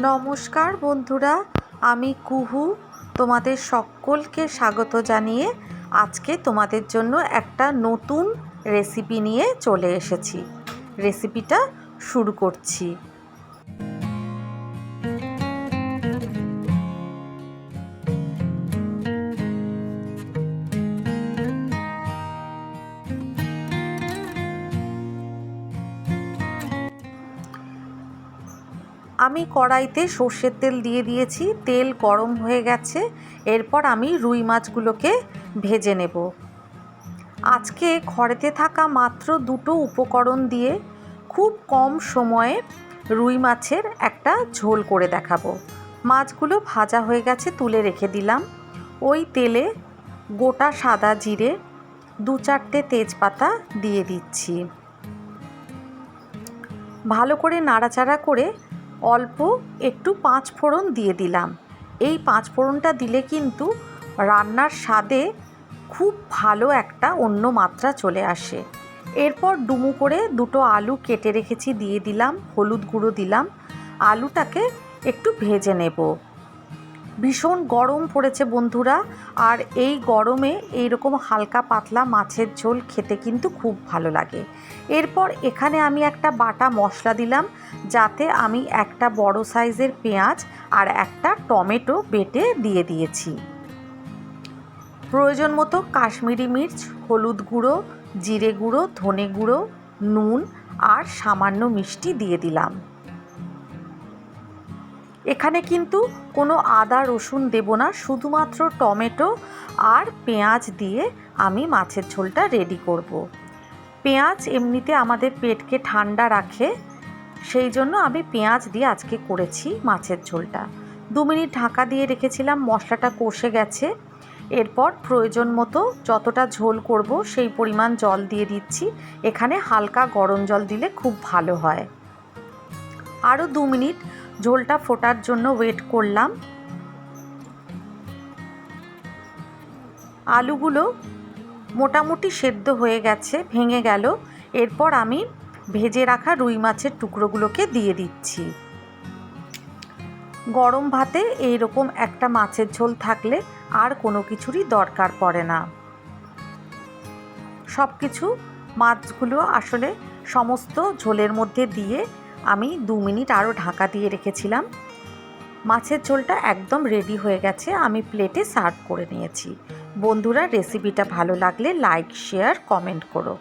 নমস্কার বন্ধুরা, আমি কুহু। তোমাদের সকলকে স্বাগত জানিয়ে আজকে তোমাদের জন্য একটা নতুন রেসিপি নিয়ে চলে এসেছি। রেসিপিটা শুরু করছি। আমি কড়াইতে সর্ষের তেল দিয়ে দিয়েছি। তেল গরম হয়ে গেছে। এরপর আমি রুই মাছগুলোকে ভেজে নেব। আজকে ঘরেতে থাকা মাত্র দুটো উপকরণ দিয়ে খুব কম সময়ে রুই মাছের একটা ঝোল করে দেখাবো। মাছগুলো ভাজা হয়ে গেছে, তুলে রেখে দিলাম। ওই তেলে গোটা সাদা জিরে দু চারটে তেজপাতা দিয়ে দিচ্ছি। ভালো করে নাড়াচাড়া করে অল্প একটু পাঁচ ফোড়ন দিয়ে দিলাম। এই পাঁচ ফোড়নটা দিলে কিন্তু রান্নার স্বাদে খুব ভালো একটা অন্য মাত্রা চলে আসে। এরপর ডুমু করে দুটো আলু কেটে রেখেছি, দিয়ে দিলাম, হলুদ গুঁড়ো দিলাম। আলুটাকে একটু ভেজে নেব। ভীষণ গরম পড়েছে বন্ধুরা। আর এই গরমে এইরকম হালকা পাতলা মাছের ঝোল খেতে কিন্তু খুব ভালো লাগে। এরপর এখানে আমি একটা বাটা মশলা দিলাম, যাতে আমি একটা বড় সাইজের পেঁয়াজ আর একটা টমেটো বেটে দিয়ে দিয়েছি। প্রয়োজন মতো কাশ্মীরি মির্চ, হলুদ গুঁড়ো, জিরে গুঁড়ো, ধনে গুঁড়ো, নুন আর সামান্য মিষ্টি দিয়ে দিলাম। এখানে কিন্তু কোনো আদা, রসুন দেব না, শুধুমাত্র টমেটো আর পেঁয়াজ দিয়ে আমি মাছের ঝোলটা রেডি করব। পেঁয়াজ এমনিতে আমাদের পেটকে ঠান্ডা রাখে, সেই জন্য আমি পেঁয়াজ দিয়ে আজকে করেছি মাছের ঝোলটা। দু মিনিট ঢাকা দিয়ে রেখেছিলাম, মশলাটা কষে গেছে। এরপর প্রয়োজন মতো যতটা ঝোল করব সেই পরিমাণ জল দিয়ে দিচ্ছি। এখানে হালকা গরম জল দিলে খুব ভালো হয়। আরও দু মিনিট ঝোলটা ফোটার জন্য ওয়েট করলাম। আলুগুলো মোটামুটি সেদ্ধ হয়ে গেছে, ভেঙে গেল। এরপর আমি ভেজে রাখা রুই মাছের টুকরোগুলোকে দিয়ে দিচ্ছি। গরম ভাতে এই রকম একটা মাছের ঝোল থাকলে আর কোনো কিছুরই দরকার পড়ে না। সব কিছু মাছগুলো আসলে সমস্ত ঝোলের মধ্যে দিয়ে আমি দু মিনিট আরও ঢাকা দিয়ে রেখেছিলাম। মাছের ঝোলটা একদম রেডি হয়ে গেছে, আমি প্লেটে সার্ভ করে নিয়েছি। বন্ধুরা রেসিপিটা ভালো লাগলে লাইক শেয়ার কমেন্ট করো।